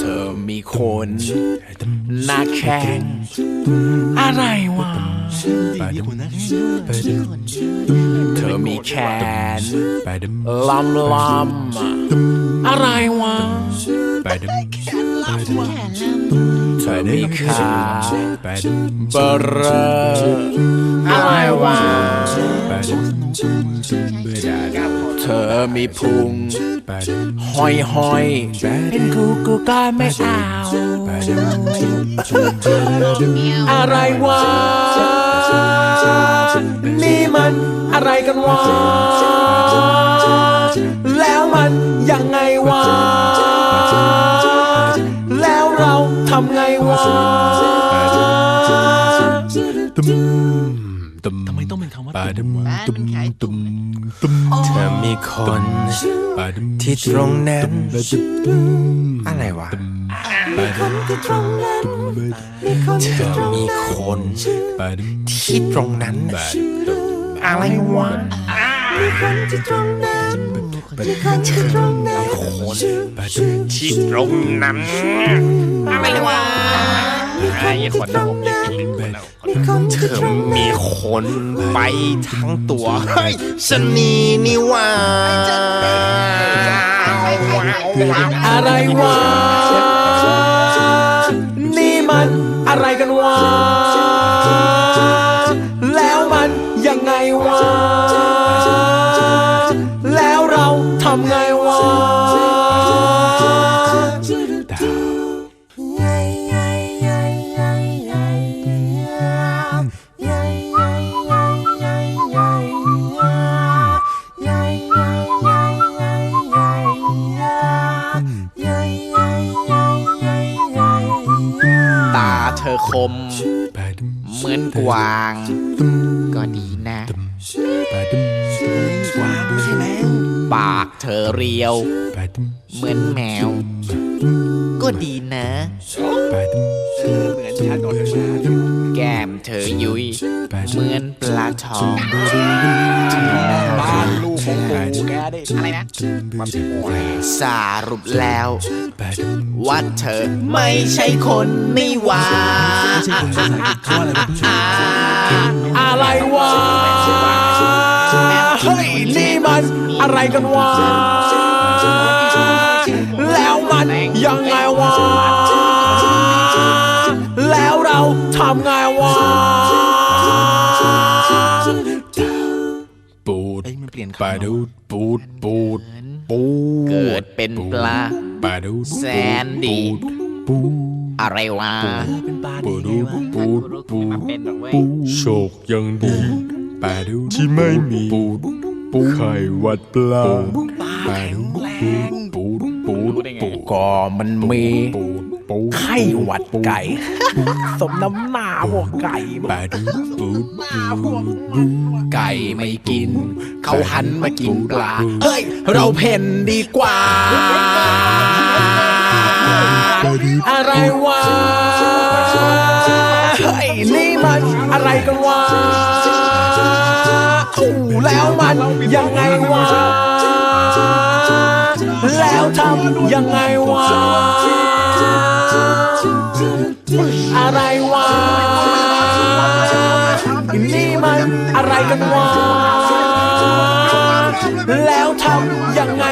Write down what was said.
เธอมีคนหน้าแข้งอะไรวะเธอมีแขนลำลำอะไรวะ เธอมีขาเบอร์เรออะไรวะเธอมีพุงห้อยห้อยเป็นกูกูก็ไม่เอาอะไรวะนี่มันอะไรกันวะำไงวะตึมตึมทำไมต้องเป็นคำว่าตุ่ดุมวะตุมตุมตุมเธอมีคนที่ตรงนั้นอะไรวะปาดุมตุมเธอมีคนที่ตรงนั้นอะไรวะปาดุมที่ตรงนั้น อะไรวะไอ้คนนั้นผมมีฟิลลิ่งคนนั้นคนนั้นเธอมีขนไปทั้งตัวเฮ้ยสนีนี่ว่าอะไรวะนี่มันอะไรกันวะแล้วมันยังไงวะำไงวะตาเธอคมปาดุมเหมือนกวาง ก็ดีนะ ปากเธอเรียว เหมือนแมว ก็ดีนะ เหมือนชาดนแก้มเธอยุย เหมือนปลาทองบ้านลูกของปู่แกดิอะไรนะมันโอ้ยสารุปแล้ว ว่าเธอไม่ใช่คนนี่หว่า อะไรวะ อะไรกันวะ แล้วมันยังไงวะ แล้วเราทำไงวะปูดปลาดูดปูดปูดปูดเกิดเป็นปลาปาดูดแสนดีปูอะไรวะเป็นปลาปูดีดูไงวะปูดปูดโชคยังดีปาดูที่ไม่มีปูด ปูไข่วัดปลาปาดูปูปูปูดก็มันมีไข้หวัดไก่ สมน้ำหน้าพวกไก่ปาดูปูปูไก่ไม่กิน เขาหันมากินปลา เฮ้ย เราเพ่นดีกว่า อะไรวะเฮ้ยนี่มันอะไรกันวะ แล้วมันยังไงวะแล้วทำยังไงวะอะไรวะนี่มันอะไรกันวะแล้วทำยังไง